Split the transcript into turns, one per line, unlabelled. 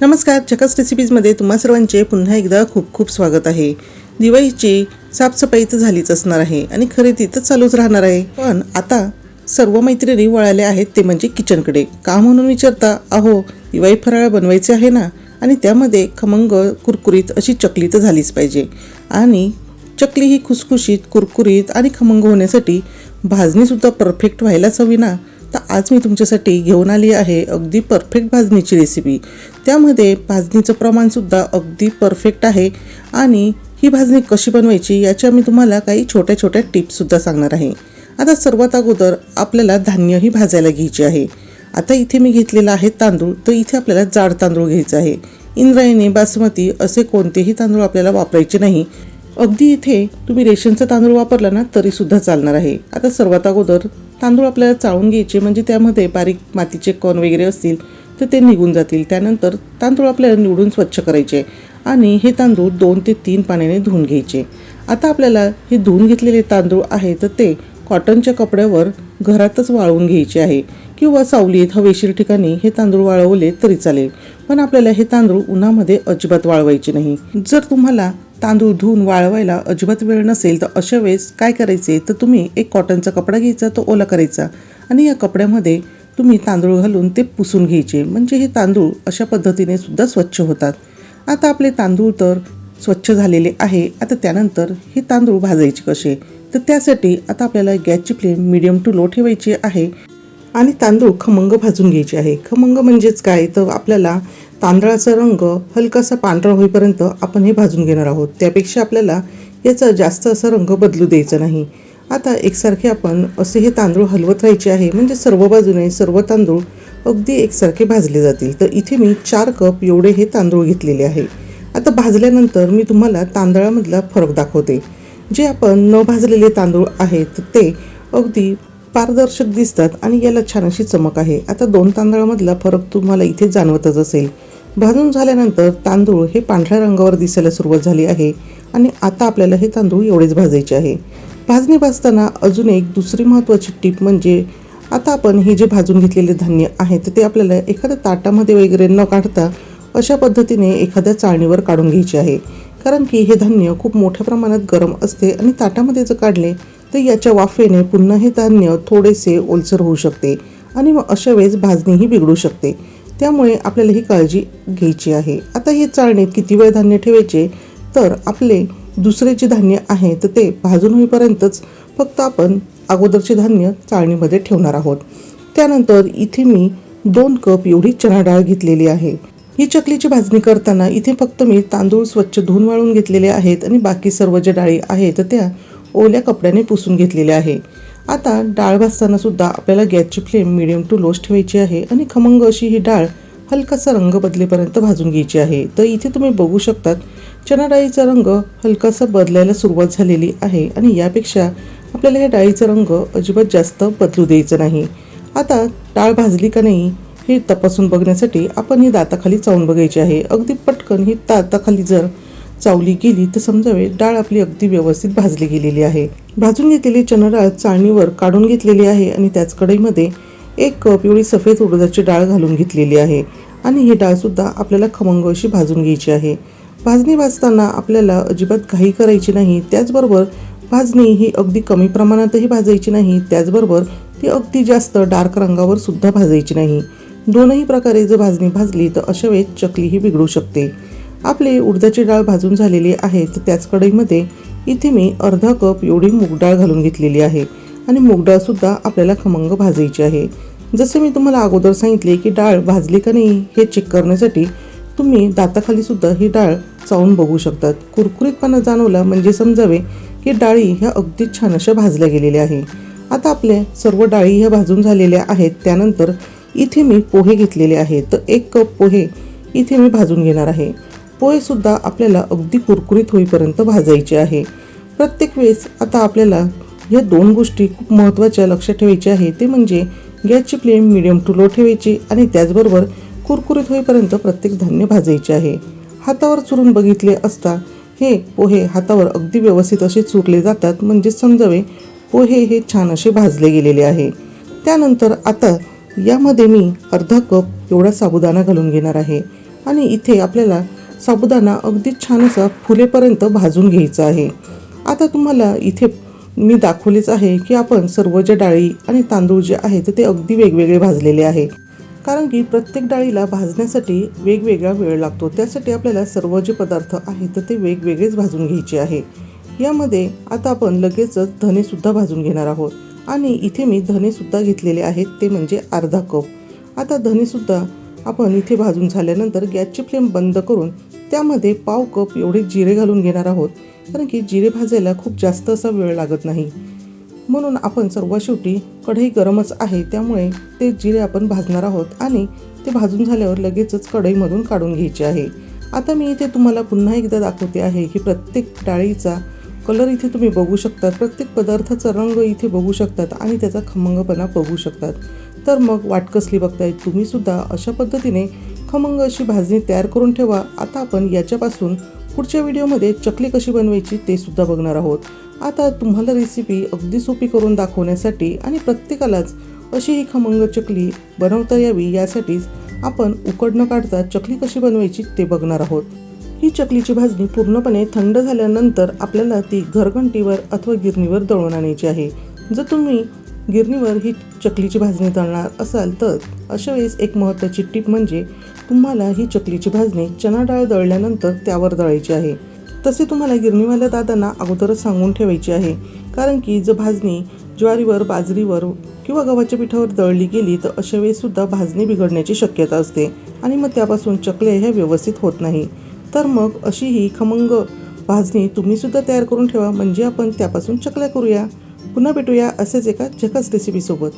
नमस्कार चकस रेसिपीजमध्ये तुम्हा सर्वांचे पुन्हा एकदा खूप खूप स्वागत आहे. दिवाळीची साफसफाई तर झालीच असणार आहे आणि खरेदी तर चालूच राहणार आहे. पण आता सर्व मैत्रिणी वळाल्या आहेत ते म्हणजे किचनकडे. का म्हणून विचारता? अहो दिवाळी फराळ बनवायचे आहे ना? आणि त्यामध्ये खमंग कुरकुरीत अशी चकली तर झालीच पाहिजे. आणि चकली ही खुसखुशीत कुरकुरीत आणि खमंग होण्यासाठी भाजणीसुद्धा परफेक्ट व्हायलाच हवी ना? तर आज मी तुमच्यासाठी घेऊन आली आहे अगदी परफेक्ट भाजणीची रेसिपी त्यामध्ये भाजणीचं प्रमाणसुद्धा अगदी परफेक्ट आहे आणि ही भाजणी कशी बनवायची याच्या मी तुम्हाला काही छोट्या छोट्या टिप्ससुद्धा सांगणार आहे. आता सर्वात अगोदर आपल्याला धान्य ही भाजायला घ्यायची आहे. आता इथे मी घेतलेला आहे तांदूळ तर इथे आपल्याला जाड तांदूळ घ्यायचा आहे. इंद्रायणी बासमती असे कोणतेही तांदूळ आपल्याला वापरायचे नाही. अगदी इथे तुम्ही रेशनचा तांदूळ वापरला ना तरीसुद्धा चालणार आहे. आता सर्वात अगोदर तांदूळ आपल्याला चाळून घ्यायचे म्हणजे त्यामध्ये बारीक मातीचे कण वगैरे असतील तर ते निघून जातील. त्यानंतर तांदूळ आपल्याला निवडून स्वच्छ करायचे आणि हे तांदूळ दोन ते तीन पाण्याने धुवून घ्यायचे. आता आपल्याला हे धुवून घेतलेले तांदूळ आहे तर ते कॉटनच्या कपड्यावर घरातच वाळवून घ्यायचे आहे किंवा सावलीत हवेशीर ठिकाणी हे तांदूळ वाळवले तरी चालेल. पण आपल्याला हे तांदूळ उन्हामध्ये अजिबात वाळवायचे नाही. जर तुम्हाला तांदूळ धुवून वाळवायला अजिबात वेळ नसेल तर अशा वेळेस काय करायचे? तर तुम्ही एक कॉटनचा कपडा घ्यायचा तो ओला करायचा. आणि या कपड्यामध्ये तुम्ही तांदूळ घालून ते पुसून घ्यायचे. म्हणजे हे तांदूळ अशा पद्धतीने सुद्धा स्वच्छ होतात. आता आपले तांदूळ तर स्वच्छ झालेले आहे. आता त्यानंतर हे तांदूळ भाजायचे कसे? तर त्यासाठी आता आपल्याला गॅसची फ्लेम मिडियम टू लो ठेवायची आहे. आणि तांदूळ खमंग भाजून घ्यायचे आहे. खमंग म्हणजेच काय? तर आपल्याला तांदळाचा रंग हलकासा पांढरा होईपर्यंत आपण हे भाजून घेणार आहोत. त्यापेक्षा आपल्याला याचा जास्त असा रंग बदलू द्यायचा नाही. आता एकसारखे आपण असे हे तांदूळ हलवत राहायचे आहे. म्हणजे सर्व बाजूने सर्व तांदूळ अगदी एकसारखे भाजले जातील. तर इथे मी चार कप एवढे हे तांदूळ घेतलेले आहे. आता भाजल्यानंतर मी तुम्हाला तांदळामधला फरक दाखवते. जे आपण न भाजलेले तांदूळ आहेत ते अगदी पारदर्शक दिसतात आणि याला छान अशी चमक आहे. आता दोन तांदळामधला फरक तुम्हाला इथे जाणवतच असेल. भाजून झाल्यानंतर तांदूळ हे पांढऱ्या रंगावर दिसायला सुरुवात झाली आहे आणि आता आपल्याला हे तांदूळ एवढेच भाजायचे आहे. भाजणी भाजताना अजून एक दुसरी महत्त्वाची टीप म्हणजे आता आपण हे जे भाजून घेतलेले धान्य आहेत ते आपल्याला एखाद्या ताटामध्ये वगैरे न काढता अशा पद्धतीने एखाद्या चाळणीवर काढून घ्यायचे आहे. कारण की हे धान्य खूप मोठ्या प्रमाणात गरम असते आणि ताटामध्ये जर काढले तर याच्या वाफेने पुन्हा हे धान्य थोडेसे ओलसर होऊ शकते आणि मग अशा वेळेस भाजणीही बिघडू शकते. त्यामुळे आपल्याला ही काळजी घ्यायची आहे. आता हे चाळणीत किती वेळ धान्य ठेवायचे? तर आपले दुसरे जे धान्य आहे तर ते भाजून होईपर्यंतच फक्त आपण अगोदरचे धान्य चाळणीमध्ये ठेवणार आहोत. त्यानंतर इथे मी दोन कप एवढी चणा डाळ घेतलेली आहे. ही चकलीची भाजणी करताना इथे फक्त मी तांदूळ स्वच्छ धुवून वाळून घेतलेले आहेत आणि बाकी सर्व ज्या डाळी आहेत त्या ओल्या कपड्याने पुसून घेतलेले आहे. आता डाळ भाजताना सुद्धा आपल्याला गॅसची फ्लेम मिडियम टू लोच ठेवायची आहे आणि खमंग अशी ही डाळ हलकासा रंग बदलेपर्यंत भाजून घ्यायची आहे. तर इथे तुम्ही बघू शकतात चना डाळीचा रंग हलकासा बदलायला सुरुवात झालेली आहे आणि यापेक्षा आपल्याला या डाळीचा रंग अजिबात जास्त बदलू द्यायचा नाही. आता डाळ भाजली का नाही हे तपासून बघण्यासाठी आपण ही दाताखाली चावून बघायची आहे. अगदी पटकन ही दाताखाली जर चावली गेली तर समजावे डाळ आपली अगदी व्यवस्थित भाजली गेलेली आहे. भाजून घेतलेली चणा डाळ चाळणीवर काढून घेतलेली आहे आणि त्याच कढईमध्ये एक कप एवढी सफेद उडदाची डाळ घालून घेतलेली आहे. आणि ही डाळसुद्धा आपल्याला खमंग अशी भाजून घ्यायची आहे. भाजणी भाजताना आपल्याला अजिबात घाई करायची नाही त्याचबरोबर भाजणी ही अगदी कमी प्रमाणातही भाजायची नाही त्याचबरोबर ती अगदी जास्त डार्क रंगावर सुद्धा भाजायची नाही. दोनही प्रकारे जर भाजणी भाजली तर अशा वेळेस चकलीही बिघडू शकते. आपले उडदाची डाळ भाजून झालेली आहे तर त्याच कढईमध्ये इथे मी अर्धा कप एवढी मूग डाळ घालून घेतलेली आहे. आणि मूग डाळसुद्धा आपल्याला खमंग भाजायची आहे. जसे मी तुम्हाला अगोदर सांगितले की डाळ भाजली का नाही हे चेक करण्यासाठी तुम्ही दाताखालीसुद्धा ही डाळ चावून बघू शकतात. कुरकुरीतपणा जाणवला म्हणजे समजावे की डाळी ह्या अगदी छान अशा भाजल्या गेलेल्या आहे. आता आपल्या सर्व डाळी ह्या भाजून झालेल्या आहेत त्यानंतर इथे मी पोहे घेतलेले आहेत. तर एक कप पोहे इथे मी भाजून घेणार आहे. पोहेसुद्धा आपल्याला अगदी कुरकुरीत होईपर्यंत भाजायचे आहे. प्रत्येक वेळेस आता आपल्याला ह्या दोन गोष्टी खूप महत्त्वाच्या लक्षात ठेवायच्या आहे. ते म्हणजे गॅसची फ्लेम मिडियम टू लो ठेवायची आणि त्याचबरोबर कुरकुरीत होईपर्यंत प्रत्येक धान्य भाजायचे आहे. हातावर चुरून बघितले असता हे पोहे हातावर अगदी व्यवस्थित असे चुरले जातात म्हणजे समजावे पोहे हे छान असे भाजले गेलेले आहे. त्यानंतर आता यामध्ये मी अर्धा कप एवढा साबुदाणा घालून घेणार आहे. आणि इथे आपल्याला साबुदाणा अगदी छान असा फुलेपर्यंत भाजून घ्यायचा आहे. आता तुम्हाला इथे मी दाखवलेच आहे की आपण सर्व ज्या डाळी आणि तांदूळ जे आहेत ते अगदी वेगवेगळे भाजलेले आहे. कारण की प्रत्येक डाळीला भाजण्यासाठी वेगवेगळा वेळ लागतो. त्यासाठी आपल्याला सर्व जे पदार्थ आहेत ते वेगवेगळेच भाजून घ्यायचे आहे. यामध्ये आता आपण लगेचच धनेसुद्धा भाजून घेणार आहोत. आणि इथे मी धनेसुद्धा घेतलेले आहेत ते म्हणजे अर्धा कप. आता धनेसुद्धा आपण इथे भाजून झाल्यानंतर गॅसची फ्लेम बंद करून त्यामध्ये पाव कप एवढे जिरे घालून घेणार आहोत कारण की जिरे भाजायला खूप जास्त असा वेळ लागत नाही. म्हणून आपण सर्वात शेवटी कढई गरमच आहे त्यामुळे ते जिरे आपण भाजणार आहोत आणि ते भाजून झाल्यावर लगेचच कढईमधून काढून घ्यायचे आहे. आता मी इथे तुम्हाला पुन्हा एकदा दाखवते आहे की प्रत्येक डाळीचा कलर इथे तुम्ही बघू शकतात प्रत्येक पदार्थाचा रंग इथे बघू शकतात आणि त्याचा खमंगपणा बघू शकतात. तर मग वाट कसली बघताय? तुम्ही सुद्धा अशा पद्धतीने खमंग अशी भाजणी तयार करून ठेवा. आता आपण याच्यापासून पुढच्या व्हिडिओमध्ये चकली कशी बनवायची ते सुद्धा बघणार आहोत. आता तुम्हाला रेसिपी अगदी सोपी करून दाखवण्यासाठी आणि प्रत्येकालाच अशी ही खमंग चकली बनवता यावी यासाठीच आपण उकड न काढता चकली कशी बनवायची ते बघणार आहोत. ही चकलीची भाजणी पूर्णपणे थंड झाल्यानंतर आपल्याला ती घरघंटीवर अथवा गिरणीवर दळून आणायची आहे. जर तुम्ही गिरणीवर ही चकलीची भाजणी तळणार असाल तर अशा वेळेस एक महत्त्वाची टीप म्हणजे तुम्हाला ही चकलीची भाजणी चणा डाळ दळल्यानंतर त्यावर दळायची आहे. तसे तुम्हाला गिरणीवाल्या दादांना अगोदरच सांगून ठेवायची आहे. कारण की जर भाजणी ज्वारीवर बाजरीवर किंवा गव्हाच्या पिठावर दळली गेली तर अशा वेळेससुद्धा भाजणी बिघडण्याची शक्यता असते आणि मग त्यापासून चकल्या ह्या व्यवस्थित होत नाही. तर मग अशी ही खमंग भाजणी तुम्हीसुद्धा तयार करून ठेवा. म्हणजे आपण त्यापासून चकल्या करूया. पुन्हा भेटूया असेच एका झकास रेसिपीसोबत